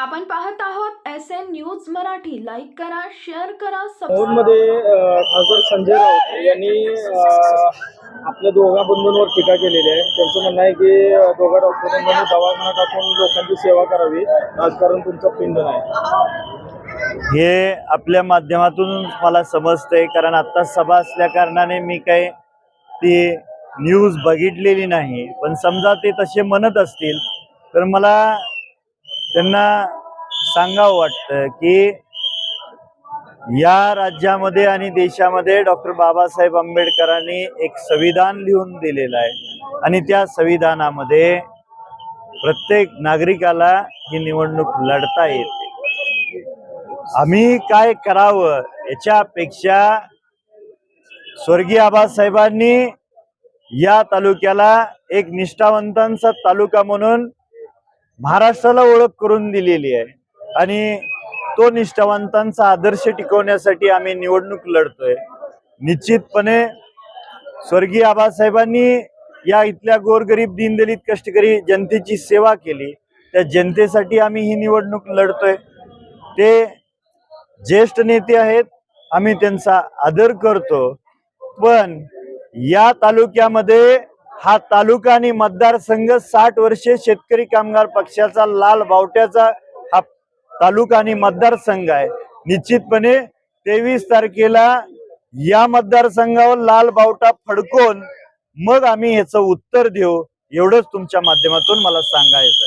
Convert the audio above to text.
आपण पाहत आहोत S N news Marathi. Like करा शेअर करा अ, खासदार संजय राऊत यांनी आपल्या दोघा बंधूंवर टीका केलेली आहे. त्यांचं म्हणणं आहे की दोघा डॉक्टरांनी दवाखाना टाकून लोकांची सेवा करावी. राजकारण तुमचं पिंड नाही. हे आपल्या माध्यमातून मला समजतंय कारण आता सभा असल्या कारणाने मी काय ती न्यूज बघितलेली नाही. पण समजा ते तसे म्हणत असतील तर मला त्यांना सांगावं वाटतं की या राज्यामध्ये आणि देशामध्ये डॉक्टर बाबासाहेब आंबेडकरांनी एक संविधान लिहून दिलेलं आहे. आणि त्या संविधानामध्ये प्रत्येक नागरिकाला ही निवडणूक लढता येते. आम्ही काय करावं याच्यापेक्षा स्वर्गीय आबासाहेबांनी या तालुक्याला एक निष्ठावंतांचा तालुका म्हणून महाराष्ट्राला ओळख करून दिलेली आहे. आणि तो निष्ठावंतांचा आदर्श टिकवण्यासाठी आम्ही निवडणूक लढतोय. निश्चितपणे स्वर्गीय आबासाहेबांनी या इथल्या गोरगरीब दीनदलित कष्टकरी जनतेची सेवा केली. त्या जनतेसाठी आम्ही ही निवडणूक लढतोय. ते ज्येष्ठ नेते आहेत आम्ही त्यांचा आदर करतो. पण या तालुक्यामध्ये हा तालुका आणि मतदारसंघ साठ वर्षे शेतकरी कामगार पक्षाचा लाल बावट्याचा हा तालुका आणि मतदारसंघ आहे. निश्चितपणे तेवीस तारखेला या मतदारसंघावर लाल बावटा फडकून मग आम्ही ह्याचं उत्तर देऊ. एवढंच तुमच्या माध्यमातून मला सांगायचं